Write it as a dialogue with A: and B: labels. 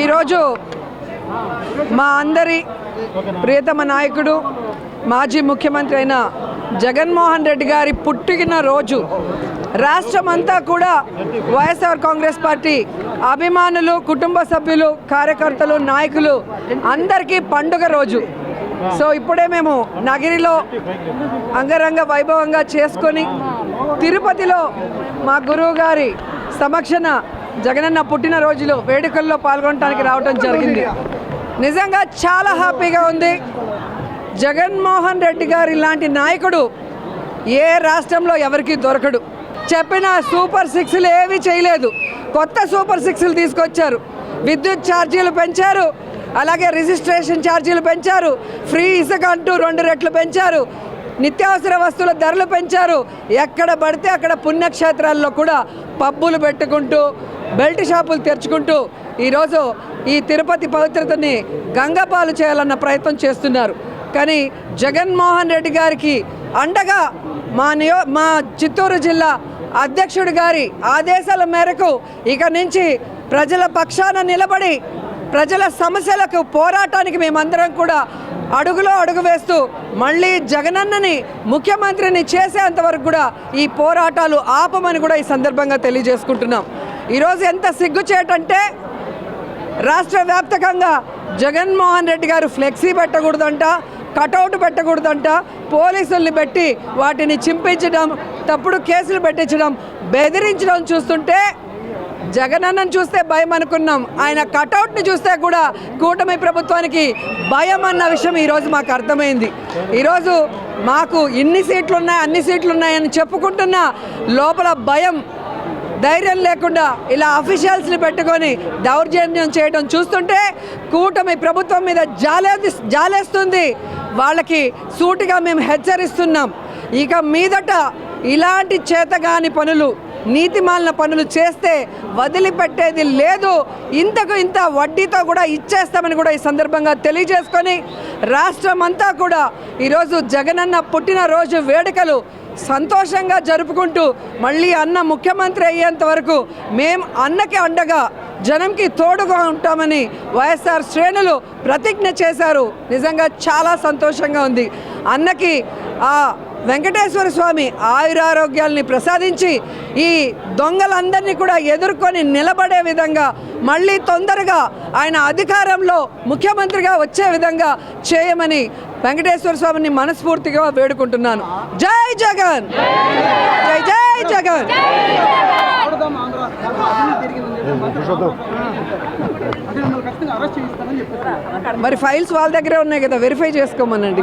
A: ఈరోజు మా అందరి ప్రియతమ నాయకుడు మాజీ ముఖ్యమంత్రి అయిన జగన్మోహన్ రెడ్డి గారి పుట్టిన రోజు. రాష్ట్రమంతా కూడా వైఎస్ఆర్ కాంగ్రెస్ పార్టీ అభిమానులు కుటుంబ సభ్యులు కార్యకర్తలు నాయకులు అందరికీ పండుగ రోజు. సో ఇప్పుడే మేము నగిరిలో అంగరంగ వైభవంగా చేసుకొని తిరుపతిలో మా గురువు గారి సమక్షన జగనన్న పుట్టినరోజులో వేడుకల్లో పాల్గొనడానికి రావడం జరిగింది. నిజంగా చాలా హ్యాపీగా ఉంది. జగన్మోహన్ రెడ్డి గారు ఇలాంటి నాయకుడు ఏ రాష్ట్రంలో ఎవరికి దొరకడు. చెప్పిన సూపర్ సిక్స్లు ఏవి చేయలేదు. కొత్త సూపర్ సిక్స్లు తీసుకొచ్చారు. విద్యుత్ ఛార్జీలు పెంచారు. అలాగే రిజిస్ట్రేషన్ ఛార్జీలు పెంచారు. ఫ్రీ ఇసుక అంటూ రెండు రెట్లు పెంచారు. నిత్యావసర వస్తువుల ధరలు పెంచారు. ఎక్కడ పడితే అక్కడ పుణ్యక్షేత్రాల్లో కూడా పబ్బులు పెట్టుకుంటూ బెల్ట్ షాపులు తెరుచుకుంటూ ఈరోజు ఈ తిరుపతి పవిత్రతని గంగపాలు చేయాలన్న ప్రయత్నం చేస్తున్నారు. కానీ జగన్మోహన్ రెడ్డి గారికి అండగా మా నియో మా చిత్తూరు జిల్లా అధ్యక్షుడి గారి ఆదేశాల మేరకు ఇక నుంచి ప్రజల పక్షాన నిలబడి ప్రజల సమస్యలకు పోరాటానికి మేమందరం కూడా అడుగులో అడుగు వేస్తూ మళ్ళీ జగనన్నని ముఖ్యమంత్రిని చేసేంత వరకు కూడా ఈ పోరాటాలు ఆపమని కూడా ఈ సందర్భంగా తెలియజేసుకుంటున్నాం. ఈరోజు ఎంత సిగ్గుచేటంటే రాష్ట్ర వ్యాప్తకంగా జగన్మోహన్ రెడ్డి గారు ఫ్లెక్సీ పెట్టకూడదంట కటౌట్ పెట్టకూడదంట పోలీసుల్ని పెట్టి వాటిని చింపించడం తప్పుడు కేసులు పెట్టించడం బెదిరించడం చూస్తుంటే జగనన్నను చూస్తే భయం అనుకున్నాం. ఆయన కటౌట్ని చూస్తే కూడా కూటమి ప్రభుత్వానికి భయం అన్న విషయం ఈరోజు మాకు అర్థమైంది. ఈరోజు మాకు ఇన్ని సీట్లు ఉన్నాయి అన్ని సీట్లు ఉన్నాయని చెప్పుకుంటున్న లోపల భయం ధైర్యం లేకుండా ఇలా అఫీషియల్స్ని పెట్టుకొని దౌర్జన్యం చేయడం చూస్తుంటే కూటమి ప్రభుత్వం మీద జాలే జాలేస్తుంది. వాళ్ళకి సూటిగా మేము హెచ్చరిస్తున్నాం. ఇక మీదట ఇలాంటి చేతగాని పనులు నీతిమాలిన పనులు చేస్తే వదిలిపెట్టేది లేదు. ఇంతకు ఇంత వడ్డీతో కూడా ఇచ్చేస్తామని కూడా ఈ సందర్భంగా తెలియజేసుకొని రాష్ట్రం అంతా కూడా ఈరోజు జగనన్న పుట్టినరోజు వేడుకలు సంతోషంగా జరుపుకుంటూ మళ్ళీ అన్న ముఖ్యమంత్రి అయ్యేంత వరకు మేం అన్నకి అండగా జనంకి తోడుగా ఉంటామని వైఎస్ఆర్ శ్రేణులు ప్రతిజ్ఞ చేశారు. నిజంగా చాలా సంతోషంగా ఉంది. అన్నకి ఆ వెంకటేశ్వర స్వామి ఆయురారోగ్యాల్ని ప్రసాదించి ఈ దొంగలందరినీ కూడా ఎదుర్కొని నిలబడే విధంగా మళ్ళీ తొందరగా ఆయన అధికారంలో ముఖ్యమంత్రిగా వచ్చే విధంగా చేయమని వెంకటేశ్వర స్వామిని మనస్ఫూర్తిగా వేడుకుంటున్నాను. జై జగన్! జై జై జగన్! మరి ఫైల్స్ వాళ్ళ దగ్గరే ఉన్నాయి కదా వెరిఫై చేసుకోమనండి.